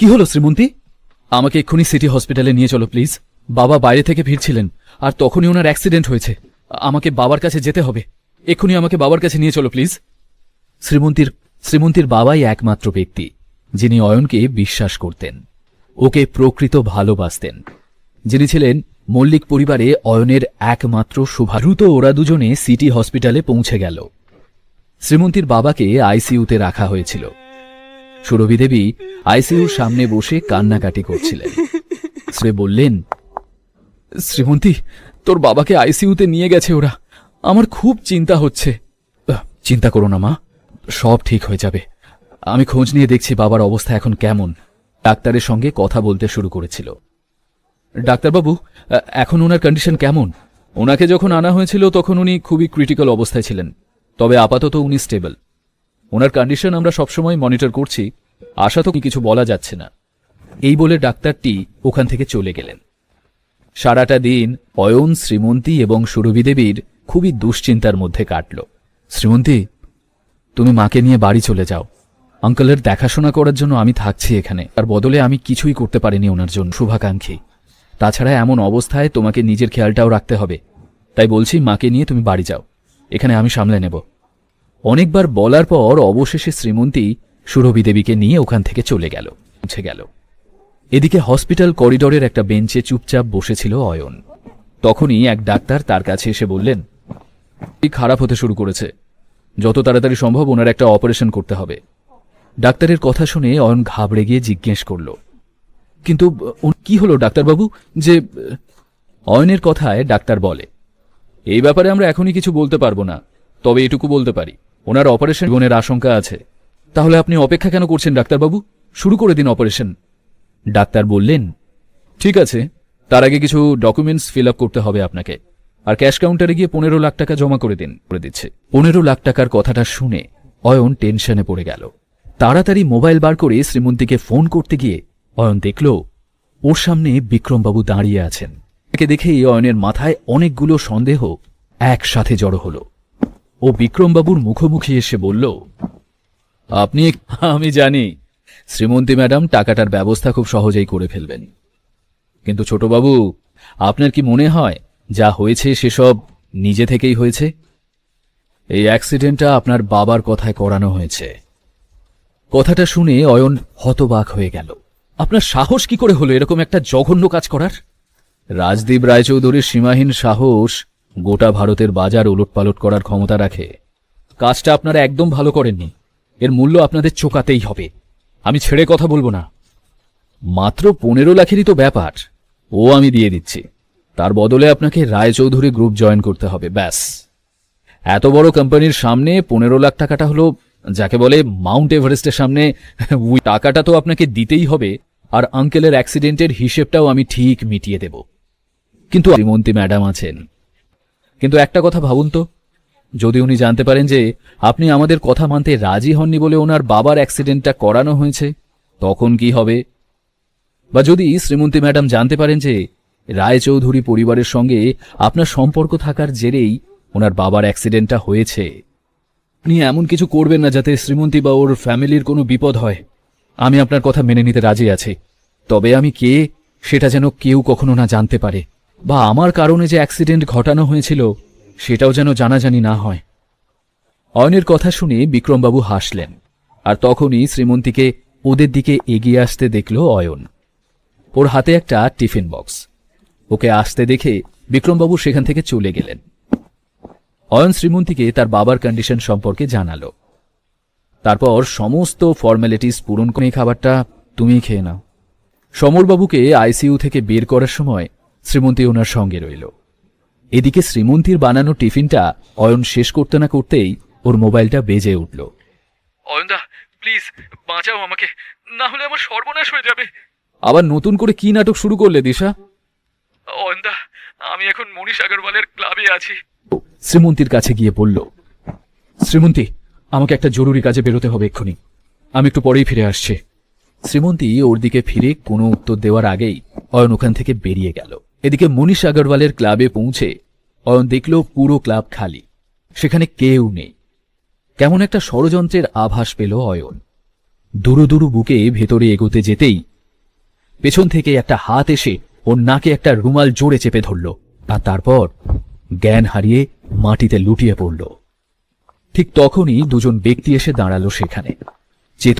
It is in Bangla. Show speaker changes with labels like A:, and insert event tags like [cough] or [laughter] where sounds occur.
A: কি হলো শ্রীমন্তী? আমাকে এক্ষুনি সিটি হসপিটালে নিয়ে চলো, প্লিজ। বাবা বাইরে থেকে ফিরছিলেন, আর তখনই ওনার অ্যাক্সিডেন্ট হয়েছে। আমাকে বাবার কাছে যেতে হবে। এক্ষুনি আমাকে বাবার কাছে নিয়ে চলো, প্লিজ। শ্রীমন্তীর শ্রীমন্তীর বাবাই একমাত্র ব্যক্তি, যিনি অয়নকে বিশ্বাস করতেন, ওকে প্রকৃত ভালোবাসতেন। যিনি ছিলেন মল্লিক পরিবারে অয়নের একমাত্র শুভারুত ওরা দুজনে সিটি হসপিটালে পৌঁছে গেল। শ্রীমন্তীর বাবাকে আইসিইউতে রাখা হয়েছিল। সুরভি দেবী আইসিইউর সামনে বসে কান্নাকাটি করছিলেন। শ্রী বললেন, শ্রীমন্তী, তোর বাবাকে আইসিইউতে নিয়ে গেছে ওরা। আমার খুব চিন্তা হচ্ছে। চিন্তা করো না মা, সব ঠিক হয়ে যাবে। আমি খোঁজ নিয়ে দেখছি বাবার অবস্থা এখন কেমন। ডাক্তারের সঙ্গে কথা বলতে শুরু করেছিল। ডাক্তারবাবু, এখন ওনার কন্ডিশন কেমন? ওনাকে যখন আনা হয়েছিল তখন উনি খুবই ক্রিটিক্যাল অবস্থায় ছিলেন। তবে আপাতত উনি স্টেবল ওনার কন্ডিশন আমরা সবসময় মনিটর করছি, আশা তো কিছু বলা যাচ্ছে না। এই বলে ডাক্তারটি ওখান থেকে চলে গেলেন। সারাটা দিন অয়ন, শ্রীমন্তী এবং সুরভি দেবীর খুবই দুশ্চিন্তার মধ্যে কাটল। শ্রীমন্তী, তুমি মাকে নিয়ে বাড়ি চলে যাও। আঙ্কেলের দেখাশোনা করার জন্য আমি থাকছি এখানে। আর বদলে আমি কিছুই করতে পারিনি ওনার জন্য, শুভাকাঙ্ক্ষী। তাছাড়া এমন অবস্থায় তোমাকে নিজের খেয়ালটাও রাখতে হবে। তাই বলছি, মাকে নিয়ে তুমি বাড়ি যাও। এখানে আমি সামলে নেব। অনেকবার বলার পর অবশেষে শ্রীমন্তী সুরভি দেবীকে নিয়ে ওখান থেকে চলে গেল মুছে গেল। এদিকে হসপিটাল করিডোরের একটা বেঞ্চে চুপচাপ বসেছিল অয়ন। তখনই এক ডাক্তার তার কাছে এসে বললেন, "কি খারাপ হতে শুরু করেছে। যত তাড়াতাড়ি সম্ভব ওনার একটা অপারেশন করতে হবে। ডাক্তারের কথা শুনে অয়ন ঘাবড়ে গিয়ে জিজ্ঞেস করল, কিন্তু কি হলো ডাক্তারবাবু? যে, অয়নের কথায় ডাক্তার বলে, এই ব্যাপারে আমরা এখনই কিছু বলতে পারব না, তবে এটুকু বলতে পারি। ওনার অপারেশন জীবনের আশঙ্কা আছে। তাহলে আপনি অপেক্ষা কেন করছেন, ডাক্তারবাবু? শুরু করে দিন অপারেশন। ডাক্তার বললেন, ঠিক আছে, তার আগে কিছু ডকুমেন্টস ফিল আপ করতে হবে আপনাকে। আর ক্যাশ কাউন্টারে গিয়ে পনেরো লাখ টাকা জমা করে দিন। করে দিচ্ছে। পনেরো লাখ টাকার কথাটা শুনে অয়ন টেনশনে পড়ে গেল। তাড়াতাড়ি মোবাইল বার করে শ্রীমন্তীকে ফোন করতে গিয়ে অয়ন দেখল, ওর সামনে বিক্রমবাবু দাঁড়িয়ে আছেন। একে দেখেই অয়নের মাথায় অনেকগুলো সন্দেহ একসাথে জড়ো হলো। ও বিক্রমবাবুর মুখোমুখি এসে বলল, আপনি [laughs] আমি জানি, শ্রীমন্তী ম্যাডাম টাকাটার ব্যবস্থা খুব সহজেই করে ফেলবেন। কিন্তু ছোটবাবু, আপনার কি মনে হয় যা হয়েছে সেসব নিজে থেকেই হয়েছে? এই অ্যাক্সিডেন্টটা আপনার বাবার কথায় করানো হয়েছে। কথাটা শুনে অয়ন হতবাক হয়ে গেল। আপনার সাহস কি করে হলো এরকম একটা জঘন্য কাজ করার? রাজদীপ রায়চৌধুরীর সীমাহীন সাহস গোটা ভারতের বাজার উলটপালট করার ক্ষমতা রাখে। কাজটা আপনারা একদম ভালো করেননি। এর মূল্য আপনাদের চোকাতেই হবে। আমি ছেড়ে কথা বলব না। মাত্র পনেরো লাখেরই তো ব্যাপার। ও আমি দিয়ে দিচ্ছি। তার বদলে আপনাকে রায়চৌধুরী গ্রুপ জয়েন করতে হবে, ব্যাস। এত বড় কোম্পানির সামনে পনেরো লাখ টাকাটা হলো, যাকে বলে মাউন্ট এভারেস্টের সামনে ওই টাকাটা তো আপনাকে দিতেই হবে, আর আঙ্কেলের অ্যাক্সিডেন্টের হিসেবটাও আমি ঠিক মিটিয়ে দেব। কিন্তু শ্রীমন্তী ম্যাডাম আছেন। কিন্তু একটা কথা ভাবুন তো। যদি উনি জানতে পারেন যে আপনি আমাদের কথা মানতে রাজি হননি বলে ওনার বাবার অ্যাক্সিডেন্টটা করানো হয়েছে, তখন কি হবে? বা যদি শ্রীমন্তী ম্যাডাম জানতে পারেন যে রায়চৌধুরী পরিবারের সঙ্গে আপনার সম্পর্ক থাকার জেরেই ওনার বাবার অ্যাক্সিডেন্টটা হয়েছে। উনি এমন কিছু করবেন না যাতে শ্রীমন্তী বা ওর ফ্যামিলির কোনো বিপদ হয়। আমি আপনার কথা মেনে নিতে রাজি আছি। তবে আমি কে সেটা যেন কেউ কখনো না জানতে পারে। বা আমার কারণে যে অ্যাক্সিডেন্ট ঘটানো হয়েছিল, সেটাও যেন জানাজানি না হয়। অয়নের কথা শুনে বিক্রমবাবু হাসলেন, আর তখনই শ্রীমন্তীকে ওদের দিকে এগিয়ে আসতে দেখল অয়ন। ওর হাতে একটা টিফিন বক্স। ওকে আসতে দেখে বিক্রমবাবু সেখান থেকে চলে গেলেন। অয়ন শ্রীমন্তীকে তার বাবার কন্ডিশন সম্পর্কে জানালো। তারপর সমস্ত ফর্মালিটিস পূরণ করে খাবারটা তুমিই খেয়ে নাও। সমরবাবুকে আইসিইউ থেকে বের করার সময় শ্রীমন্তী ওনার সঙ্গে রইল। এদিকে শ্রীমন্তীর বানানো টিফিনটা অয়ন শেষ করতে না করতেই ওর মোবাইলটা বেজে উঠল।
B: অয়নদা প্লিজ বাঁচাও আমাকে না হলে আমার সর্বনাশ হয়ে যাবে।
A: আবার নতুন করে কি নাটক শুরু করলে দিশা?
B: অয়নদা আমি এখন মনীষ আগরওয়ালের ক্লাবে আছি।
A: শ্রীমন্তীর কাছে গিয়ে বলল শ্রীমন্তী আমাকে একটা জরুরি কাজে বেরোতে হবে এক্ষুনি। আমি একটু পরেই ফিরে আসছি। শ্রীমন্তী ওর দিকে ফিরে কোনো উত্তর দেওয়ার আগেই অয়ন ওখান থেকে বেরিয়ে গেল। এদিকে মনীষ আগরওয়ালের ক্লাবে পৌঁছে অয়ন দেখল পুরো ক্লাব খালি। সেখানে কেউ নেই। কেমন একটা ষড়যন্ত্রের আভাস পেল অয়ন। দুরু দুরু বুকে ভেতরে এগোতে যেতেই পেছন থেকে একটা হাত এসে ওর নাকে একটা রুমাল জোরে চেপে ধরল আর তারপর জ্ঞান হারিয়ে মাটিতে লুটিয়ে পড়ল। ঠিক তখনই দুজন ব্যক্তি এসে দাঁড়াল সেখানে।